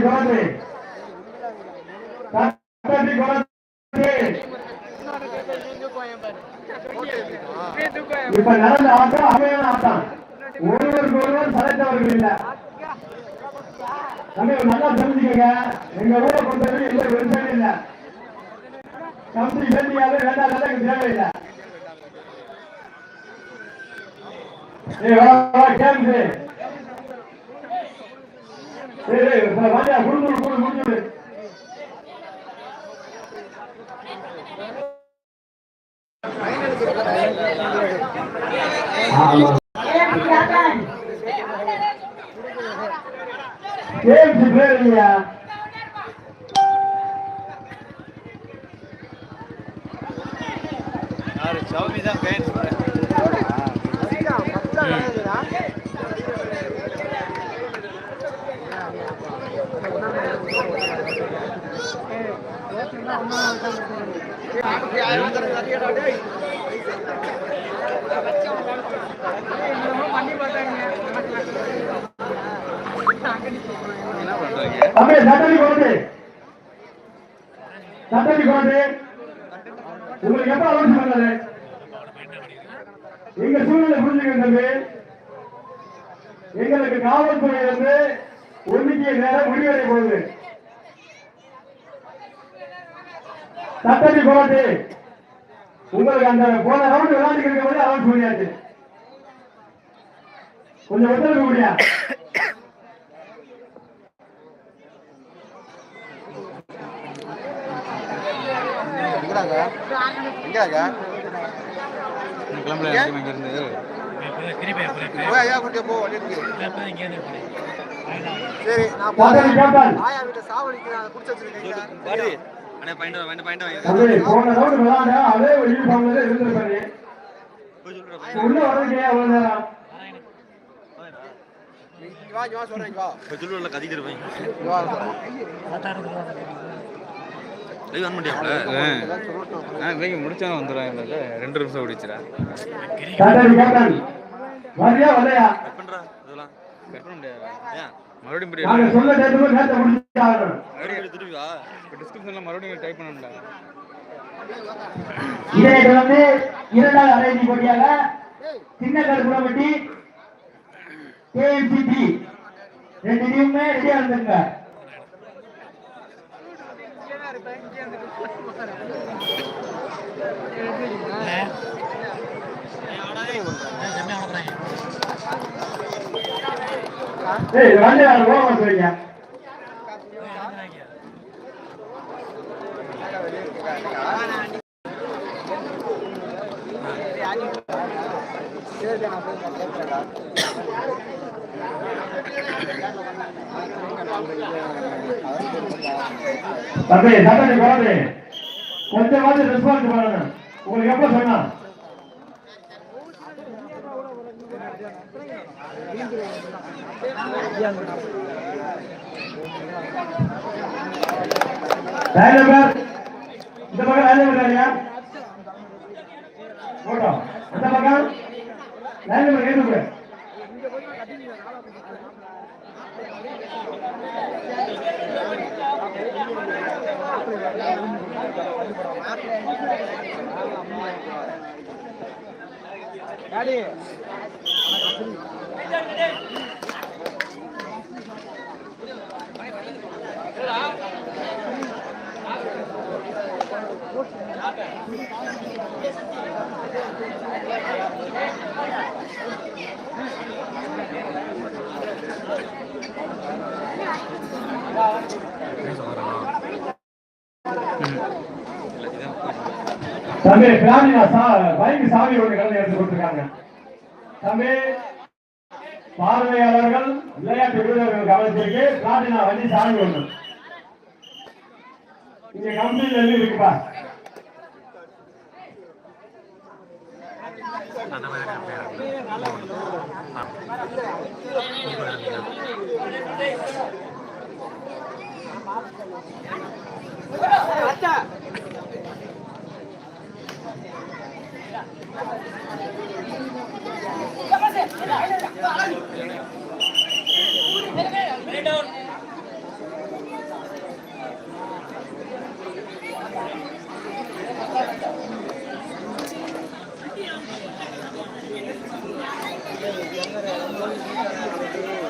குழந்தை தட்டடி குழந்தை இப்ப நடந்த ஆட்டம் அமையான ஆட்டம். ஒருவருக்கு ஒருவர் சளைத்தவர்கள் இல்ல. தம்பி நல்லா தெரிஞ்சுக்கங்க. எங்க ஊரை பொறுத்தவரை எந்த பிரச்சனையும் இல்ல. கம்பி வேண்டியாலும் வேண்டாம் எனக்கு தேவையில்லை. ஏய் வா வா கேம்ஸ் ஏய் ஏய் வாங்க குடுங்க குடுங்க குடுங்க கேம்ஸ் பேர் இல்லையா யாரு சௌமி தான் சொல்றேன் சட்டடி குழந்தை சட்டடி உங்களுக்கு எப்ப அலோன்ஸ் பண்ணது எங்க சூழ்நிலை புரிஞ்சுக்க எங்களுக்கு காவல்துறையிலிருந்து ஒன்றுக்கு நேரம் முடிவடை போகுது சட்டடி குழந்தை உங்களுக்கு அந்த போன ரவுண்ட் விளையாண்டுக்கு இருக்க போது அலோன்ஸ் பண்ணியாச்சு கொஞ்சம் ஒத்துழைக்க முடியா கிளம்பல இருந்து போய் ஐயா குட்டிய போ. சரி நான் கேப்டன் ஆயா வீட்டை சாவடிக்கிறேன் அதை குடிச்சு வச்சிருக்கீங்க பாரு. அண்ணே பாயிண்ட் பாயிண்ட் பாயிண்ட் தம்பி, போன ரவுண்ட் விளையாண்ட அதே யூனிஃபார்ம்ல இருந்திருப்பாரு உள்ள வரதுக்கு அவ்வளவு நேரம்? இங்க வா இங்க வா சொல்றேன் இங்க வா. சொல்லுவல கதிக்கிட்டு இருப்பேன். இங்க வா லைவ் ஆன் பண்ணியாப்ல எல்லாம் சொல்லட்டும் ஆ இவங்க முடிச்சா வந்துடுறாங்க ரெண்டு நிமிஷம் ஓடிச்சுடா. சட்டடி கேப்டன் வரியா வரலையா கட் பண்றா இதெல்லாம் கட் பண்ண முடியாது ஏன்? மறுபடியும் நாங்க சொல்ல டேட்டு நேரத்தை முடிச்சு ஆகணும் மறுபடியும் திருப்பி வா இப்போ டிஸ்கிரிப்ஷனில் மறுபடியும் டைப் பண்ணணும்டா. இதற்கு வந்து இரண்டாவது அரைதி போட்டியாக சின்ன கருப்புடம்பட்டி கேஎம்சிபி ரெண்டு டீமுமே ரெடியா இருந்துங்க. ஏய் வந்து ஓரம் சொல்றீங்க சரி தம்பி போறது குழந்தை கொஞ்சமாவது ரெஸ்பான்ஸ் பண்ணணும் உங்களுக்கு எப்ப சொன்னா இந்த பக்கம் லைன் நம்பர் இல்லையா போட்டோ இந்த பக்கம் லைன் நம்பர் கேட்டு கொடு டாடி தம்பி பிராணினா சா பைக் சாவி ஒன்று கலந்து எடுத்து கொடுத்துருக்காங்க. தம்பி பார்வையாளர்கள் விளையாட்டு வீரர்கள் கவனத்திற்கு பிளாட்டினா வண்டி சாவி ஒன்று இந்த கம்பெனில எல்லாம் இருக்குப்பா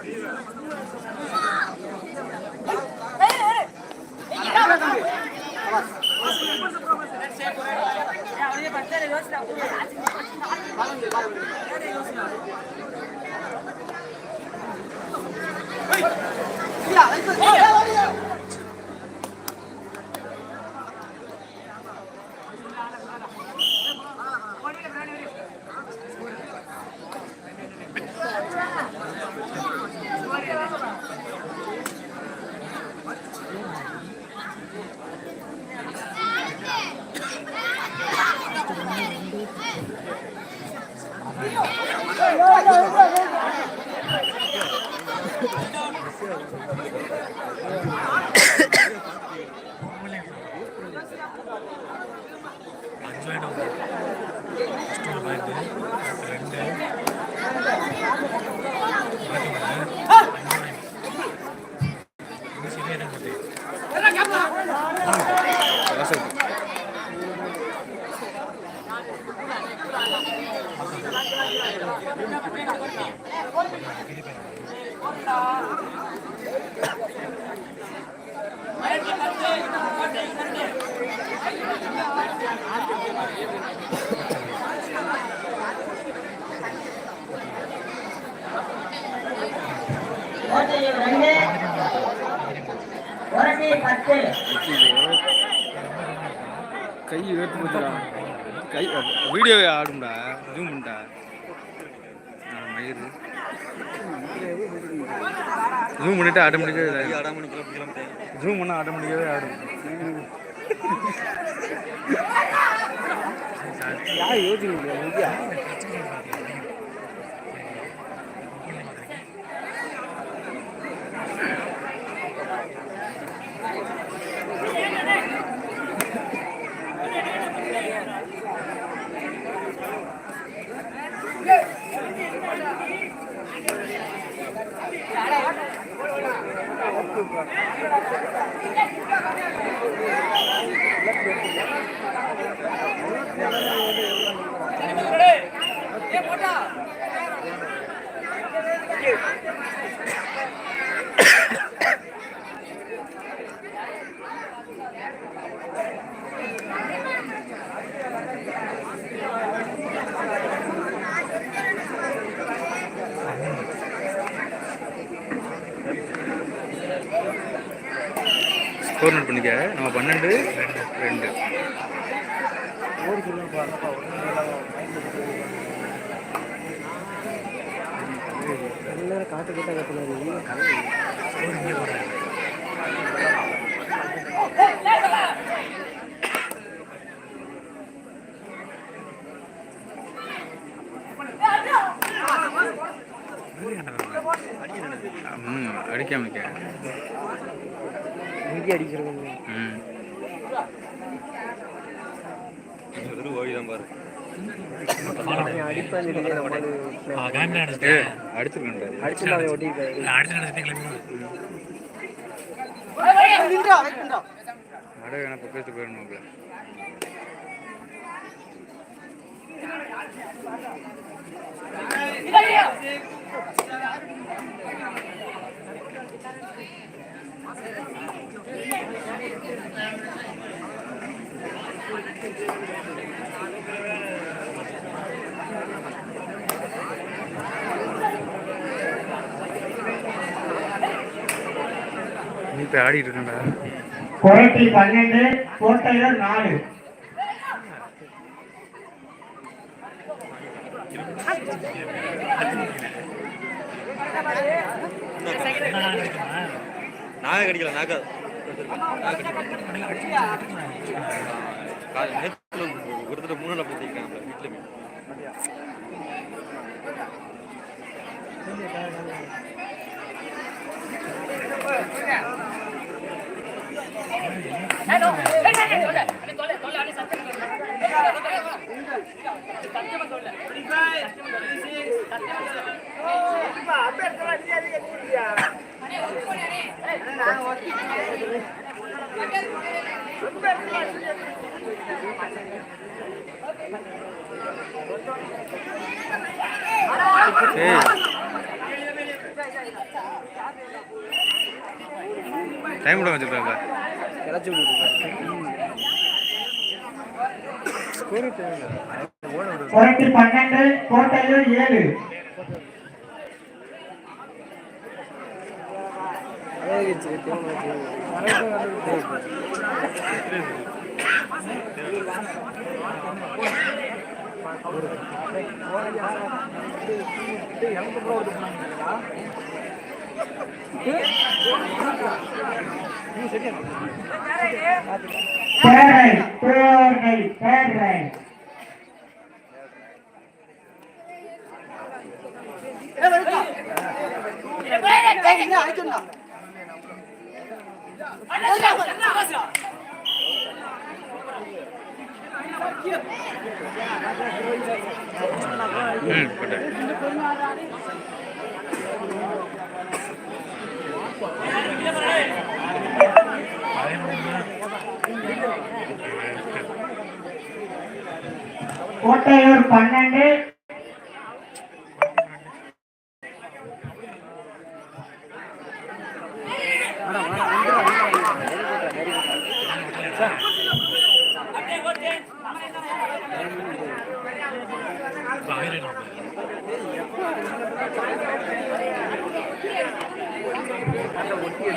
தொட்டு போயிட்டு ரெண்டு. புரட்டி பத்து. கை வேட்டு போச்சுடா. கை வீடியோவே ஆடும்டா. ஜூம் பண்ணிட்டா. மயிறு. ஜூம் பண்ணிட்டு ஆட்டோமேட்டிக்காக ஜூம் பண்ணால் ஆட்டோமேட்டிக்காகவே ஆடும். யார் ಏ ஃபோர் நோட் பண்ணிக்க. நம்ம பன்னெண்டு ரெண்டு. காட்டு கிட்ட கத்துனாரு அடிக்காம அடிச்சிருக்கோம் ம். வெறும் ஓடி தான் இப்போ ஆடிட்டு இருக்கேன்டா. கொரட்டி பன்னெண்டு கோட்டையர் நாலு. நாக கடிக்கல நாக்கா. நேற்று ஒரு தடவை மூணு நாள் போட்டிருக்காங்க வீட்டில் ஏய் டைம் கூட வச்சுருக்காங்க கிளச்சி கொரட்டி பன்னெண்டு கோட்டையர் ஏழு. அழகிச்சு தேவனாச்சு third raid third raid third raid ம் போட்டேன் கோட்டையூர் பன்னெண்டு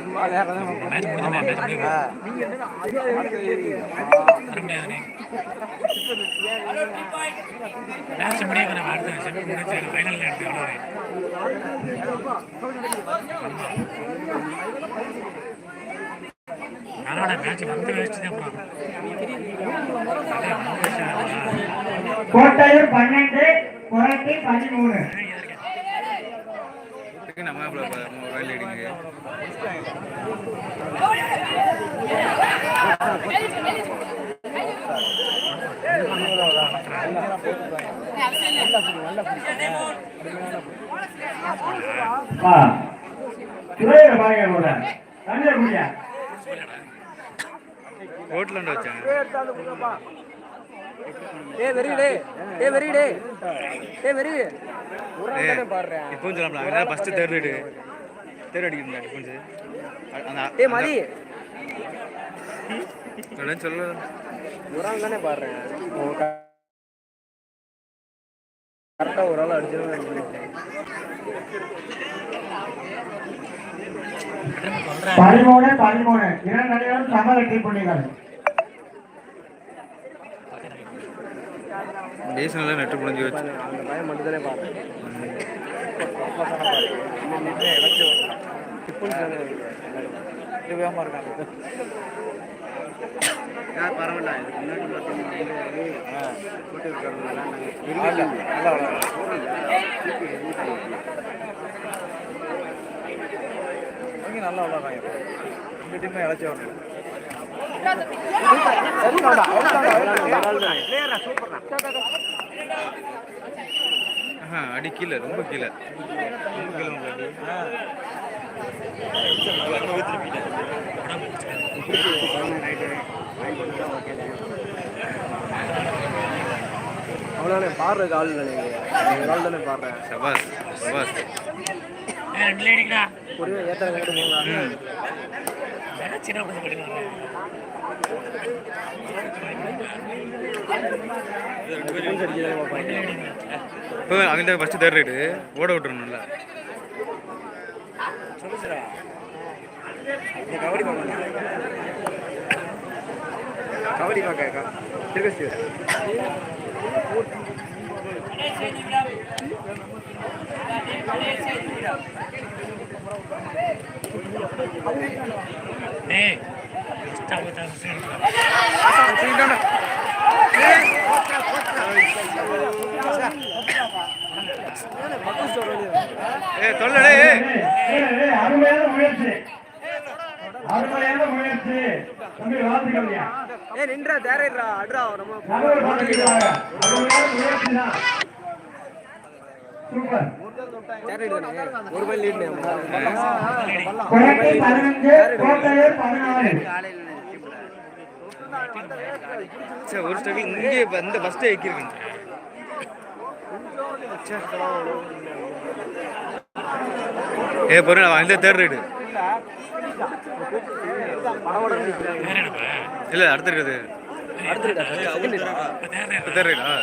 சும்மா விளையாடுறதா கோட்டையூர் பன்னெண்டு குரட்டி பதிமூணு நம்ம மொபைல் குடியா? ரோட்ல வச்சாங்க ஏ ஏ வெறிடே ஏ வெறி ஏய், பாடுறேன் இப்போ சொல்லலாம் அங்கே ஃபஸ்ட்டு தேர்ட் ரைடு தேர்ட் அடிக்கிறா டிஃபென்ஸு அந்த ஏ மதி. அந்த சொல்ல. உரம் தானே பாடுறேன் கரெக்டாக ஒரு ஆள் அடிச்சிருவேன் பதிமூணு பதிமூணு இரண்டு அணிகளும் சம வெற்றி புள்ளிகள். டேஷன்லாம் நெட்டு முடிஞ்சு வச்சு அந்த பையன் மட்டும் தானே பரவாயில்ல இதுக்கு முன்னாடி நல்லா விளாட்றாங்க. இந்த டீம் இழைச்சி வரணும் அடி கீழே ரொம்ப கீழே ரொம்ப கீழே. அவ்வளோதானே ஆள் இல்லை நீங்கள் ஆள் தானே பாடுறேன் சபாஸ் சபாஸ் ஒரு ஏத்தனை கட்டு மூணு ம். இப்போ அவன் ஃபஸ்ட்டு தேர்ட் ரைடு ஓட விட்டுறணும்ல. கபடி பார்க்க கபடி பார்க்க திருக்கசி ஏ அருமையான முயற்சி. அருமையான முயற்சி. தம்பி வாழ்த்துக்கள்யா. ஏ நின்றா தேரா அட்ரா நம்ம நல்ல ஒரு பார்த்துக்கிறாங்க அருமையான முயற்சி தான். சூப்பர். ஒரு ஒரு ஸ்டெப் இங்கே இந்த ஃபஸ்ட்டே வைக்கிருக்கேன் ஏ பொருள் இந்த தேர்ட் ரைடு இல்லை அடுத்த இருக்குது தேர்ட் ரைடா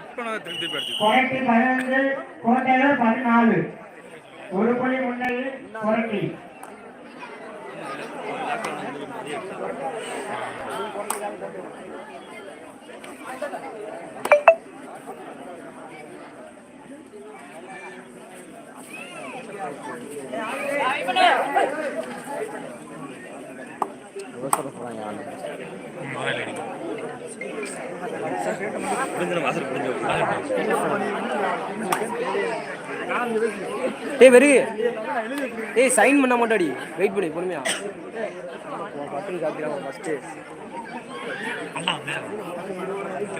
கட் பண்ணதை திருப்பி திருப்பி அடிச்சு குறைக்கை பதினஞ்சு கோட்டையூர் பதினாலு. ஒரு புள்ளி முன்னிலையில் குறைக்கை முடிஞ்சு வாசல் முடிஞ்சு ஏய் வெறு ஏய் சைன் பண்ண மாட்டாடி வெயிட் பண்ணி பொறுமையா. பட்டன் காப்பிடா ஃபர்ஸ்ட்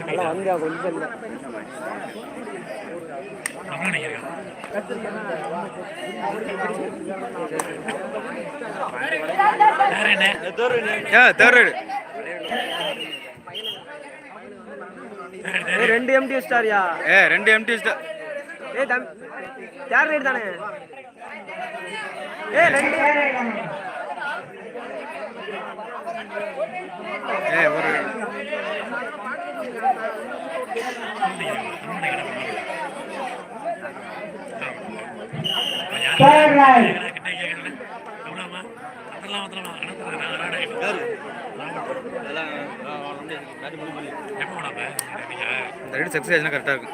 நல்லா வந்தியா கொஞ்சம் ரெண்டு எம்டி ஸ்டாரியா ஏ ரெண்டு எம்டி ஏய் தம் யார் ரேட் தானே ஏய் ரெண்டு ஏ ஒரு தேர்ட் ரைட்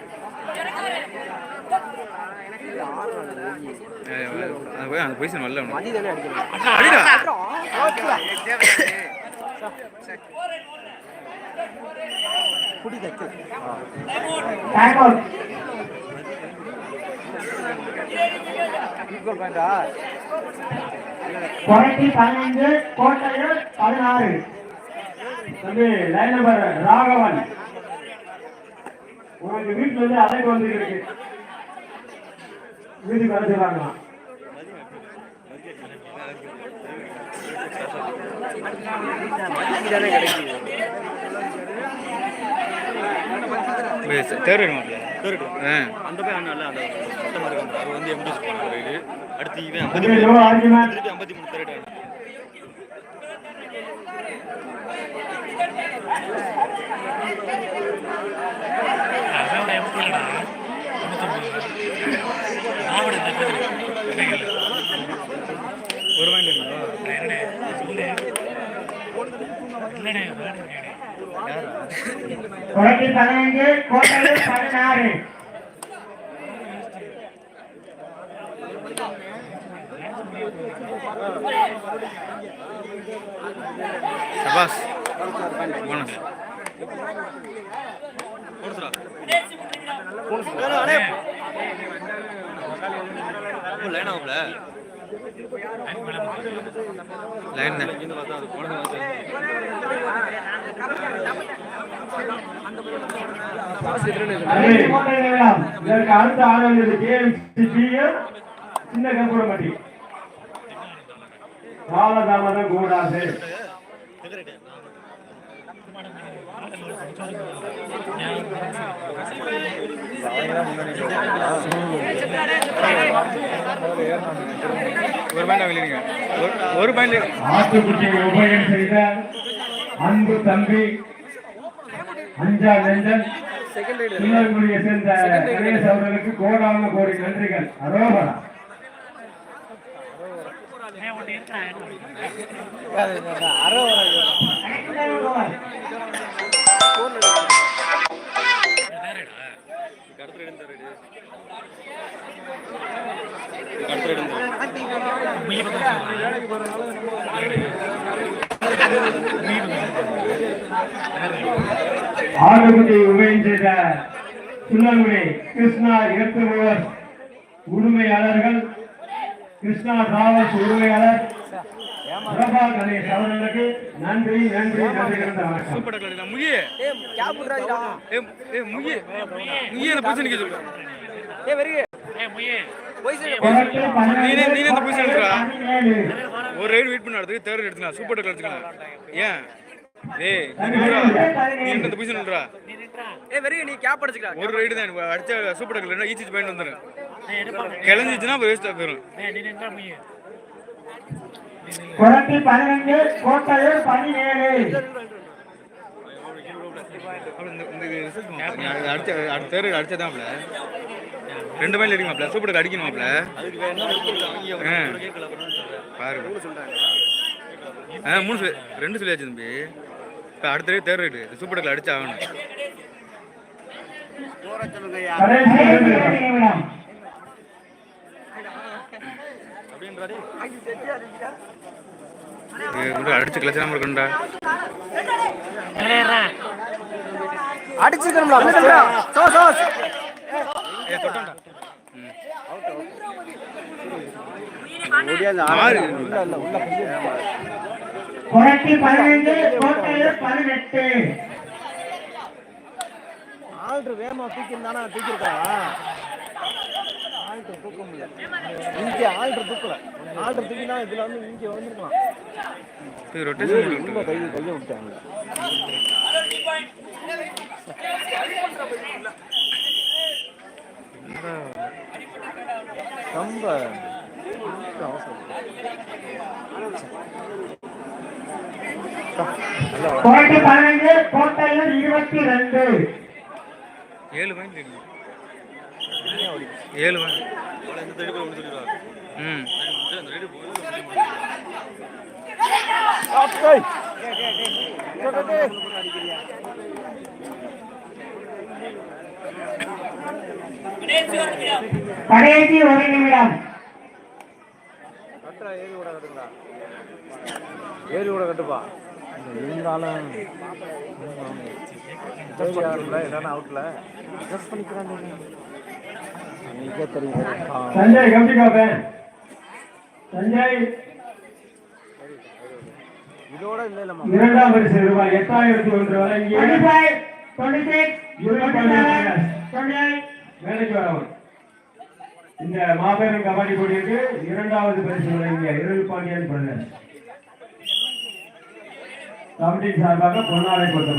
ஈக்குவல் பதினாறு. தம்பி லைன் நம்பர் ராகவன். உனக்கு வீட்டுல இருந்து அழைப்பு வந்து இருக்கு வீட்டுக்கு வர சொல்றாங்களாம் மதிக்கு தானே கிடைக்குது தேர்ட் ரைடு மாட்டியா தேர்ட் ஆ. அந்த போய் அண்ணா அந்த வந்து அவர் வந்து எம்டி போனாங்க அடுத்து இவன் ஐம்பத்தி ஐம்பத்தி மூணு தேர்ட் ஒரு பதினாறு. சபாஸ் போனஸ் அண்ணே லைன் ஆகும்ல லைன் இதற்கு அடுத்த கேஎம்சிபியும் சின்ன கம்பூரமட்டி காலதாமதம் கூடாது. ஒரு பாயிண்ட் வெளியிடுங்க. ஒரு- பாயிண்ட் ஆட்டுக்குட்டியை உபயம் செய்த அன்பு தம்பி அஞ்சா நெஞ்சன் சின்னங்குடியை சேர்ந்த கணேஷ் அவர்களுக்கு கோடான கோடி நன்றிகள். அரோகரா. அடுத்த ரெண்டு ஆட்டுக்குட்டியை உபயம் செய்த சின்னங்குடி கிருஷ்ணா இயக்குபவர் உரிமையாளர்கள் கிருஷ்ணா டிராவல்ஸ் உரிமையாளர் பிரபா கணேஷ் அவர்களுக்கு நன்றி நன்றி நன்றி கலந்த வணக்கம். சூப்பர் ஏ கேப் ஏ ஏ முகிய முகிய அந்த பொசிஷன் நிக்க சொல்லு ஏ போய் சரி. தொடர்ச்சி பன்னெண்டு, நீனே நீனே இந்த பொசிஷன் எடுத்துடா பதினேழு. ஒரு ரைடு வெயிட் பண்ண அடுத்து தேர்ட் எடுத்துக்கலாம் சூப்பர் டக்கர் எடுத்துக்கலாம் ஏன்? ஏய் நீ இந்த பொசிஷன் விடுறா ஏ வெறுங்க நீ கேப் அடிச்சுக்கடா. ஒரு ரைடு தான் அடிச்ச சூப்பர் டக்கர் ஈச்சி பாயிண்ட் வந்துடும் கிளஞ்சிச்சுன்னா வேஸ்ட்டாக போயிடும் தொடர்ச்சி பதினஞ்சு கோட்டையூர் பதினேழு அடிச்சதாப்ல ரெண்டு பாயிண்ட் அடிக்கணுமாப்ல சூப்பர் டக்கர் அடிக்கணுமாப்ல ஆ. பாரு. ஆ மூணு சொல்லி ரெண்டு சொல்லியாச்சு தம்பி. இப்போ அடுத்த ரைடு தேர்ட் ரைடு சூப்பர் டக்கர் அடிச்சு ஆகணும் கடைசி இரண்டு நிமிடம். இது கூட அடிச்சு கிளச்சாம இருக்கணும்டா. அடிச்சிருக்கணும்டா சோஸ் சோஸ் ஏ மாறு. தொடர்ச்சி பதினைந்து கோட்டையூர் பதினெட்டு. ஆல்ட்ரு வேகமா தூக்கி தானே தூக்கியிருக்காங்க ஆல்ட்ரு தூக்க முடியல. இங்கே ஆல்ட்ரு தூக்கல. ஆல்ட்ரு தூக்கினா இதுல வந்து இங்கே வந்துருக்கலாம். இது ரொட்டேஷன் உள்ள கை கையை விட்டாங்க. ரொம்ப பதினைந்து கோட்டையூர் இருபத்தி ரெண்டு. ஏழு பாயிண்ட் இருக்கு. ஏழு பாயிண்ட் ம் கடைசி ஒரு நிமிடம் ஏறி விட கட்டுங்களா ஏறி விட கட்டுப்பா இருந்தாலும் இல்லைன்னா அவுட்ல அட்ஜஸ்ட் பண்ணிக்கிறாங்க சஞ்சய் சஞ்சய். இதோட இல்லை இல்லம்மா. இரண்டாம் பரிசு ரூபாய் எட்டாயிரத்தி ஒன்று வழங்கி வேலைக்கு வரவும். இந்த மாபெரும் கபடி போட்டிக்கு இரண்டாவது பரிசு வழங்கிய இருள் பாண்டியன் பிரதர் கமிட்டி சார்பாக பொன்னாடை கொடுத்த